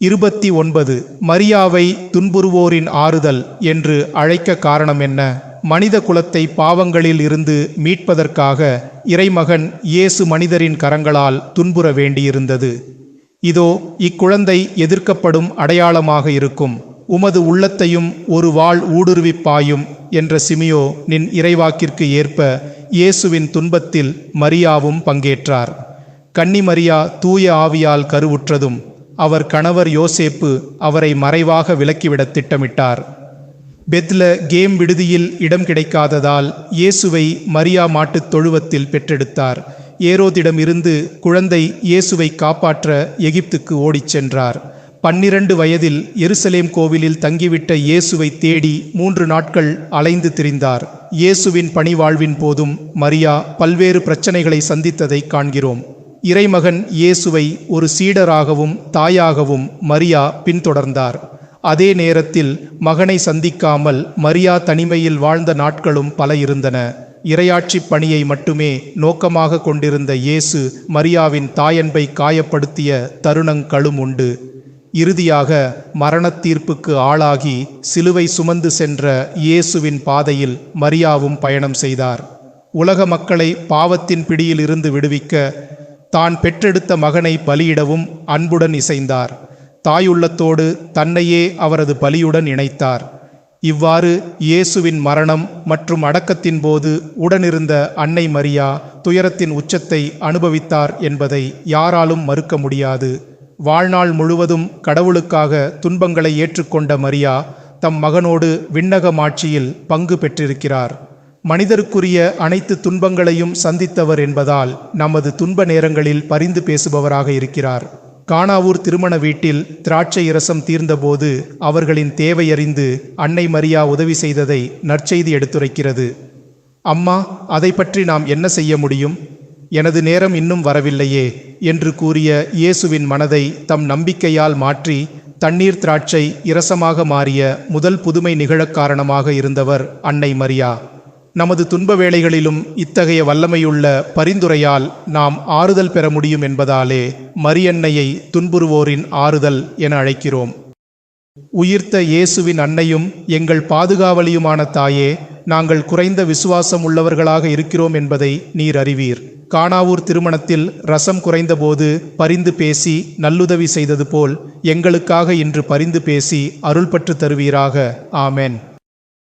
இருபத்தி ஒன்பது மரியாவை துன்புறுவோரின் ஆறுதல் என்று அழைக்க காரணம் என்ன? மனித குலத்தை பாவங்களில் இருந்து மீட்பதற்காக இறைமகன் இயேசு மனிதரின் கரங்களால் துன்புற வேண்டியிருந்தது. இதோ இக்குழந்தை எதிர்க்கப்படும் அடையாளமாக இருக்கும். உமது உள்ளத்தையும் ஒரு வாள் ஊடுருவிப் பாயும் என்ற சிமியோ நின் இறைவாக்கிற்கு ஏற்ப இயேசுவின் துன்பத்தில் மரியாவும் பங்கேற்றார். கன்னி மரியா தூய ஆவியால் கருவுற்றதும் அவர் கணவர் யோசேப்பு அவரை மறைவாக விலக்கிவிடத் திட்டமிட்டார். பெத்ல கேம் விடுதியில் இடம் கிடைக்காததால் இயேசுவை மரியா மாட்டுத் தொழுவத்தில் பெற்றெடுத்தார். ஏரோதிடமிருந்து குழந்தை இயேசுவை காப்பாற்ற எகிப்துக்கு ஓடிச் சென்றார். பன்னிரண்டு வயதில் எருசலேம் கோவிலில் தங்கிவிட்ட இயேசுவை தேடி மூன்று நாட்கள் அலைந்து திரிந்தார். இயேசுவின் பணிவாழ்வின் போதும் மரியா பல்வேறு பிரச்சனைகளை சந்தித்ததை காண்கிறோம். இறைமகன் இயேசுவை ஒரு சீடராகவும் தாயாகவும் மரியா பின்தொடர்ந்தார். அதே நேரத்தில் மகனை சந்திக்காமல் மரியா தனிமையில் வாழ்ந்த நாட்களும் பல இருந்தன. இரையாட்சி பணியை மட்டுமே நோக்கமாக கொண்டிருந்த இயேசு மரியாவின் தாயன்பை காயப்படுத்திய தருணங்களும் உண்டு. இறுதியாக மரணத் தீர்ப்புக்கு ஆளாகி சிலுவை சுமந்து சென்ற இயேசுவின் பாதையில் மரியாவும் பயணம் செய்தார். உலக மக்களை பாவத்தின் பிடியில் இருந்து விடுவிக்க தான் பெற்றெடுத்த மகனை பலியிடவும் அன்புடன் இசைந்தார். தாயுள்ளத்தோடு தன்னையே அவரது பலியுடன் இணைத்தார். இவ்வாறு இயேசுவின் மரணம் மற்றும் அடக்கத்தின் போது உடனிருந்த அன்னை மரியா துயரத்தின் உச்சத்தை அனுபவித்தார் என்பதை யாராலும் மறுக்க முடியாது. வாழ்நாள் முழுவதும் கடவுளுக்காக துன்பங்களை ஏற்றுக்கொண்ட மரியா தம் மகனோடு விண்ணக மாட்சியில் பங்கு பெற்றிருக்கிறார். மனிதருக்குரிய அனைத்து துன்பங்களையும் சந்தித்தவர் என்பதால் நமது துன்ப நேரங்களில் பரிந்து பேசுபவராக இருக்கிறார். காணாவூர் திருமண வீட்டில் திராட்சை இரசம் தீர்ந்தபோது அவர்களின் தேவையறிந்து அன்னை மரியா உதவி செய்ததை நற்செய்தி எடுத்துரைக்கிறது. அம்மா அதை பற்றி நாம் என்ன செய்ய முடியும்? எனது நேரம் இன்னும் வரவில்லையே என்று கூறிய இயேசுவின் மனதை தம் நம்பிக்கையால் மாற்றி தண்ணீர் திராட்சை இரசமாக மாறிய முதல் புதுமை நிகழக் காரணமாக இருந்தவர் அன்னை மரியா. நமது துன்ப வேளைகளிலும் இத்தகைய வல்லமையுள்ள பரிந்துரையால் நாம் ஆறுதல் பெற முடியும் என்பதாலே மரியன்னையை துன்புறுவோரின் ஆறுதல் என அழைக்கிறோம். உயிர்த்த இயேசுவின் அன்னையும் எங்கள் பாதுகாவலியுமான தாயே நாங்கள் குறைந்த விசுவாசம் உள்ளவர்களாக இருக்கிறோம் என்பதை நீர் அறிவீர். காணாவூர் திருமணத்தில் ரசம் குறைந்தபோது பரிந்து பேசி நல்லுதவி செய்தது போல் எங்களுக்காக இன்று பரிந்து பேசி அருள்பற்று தருவீராக. ஆமென்.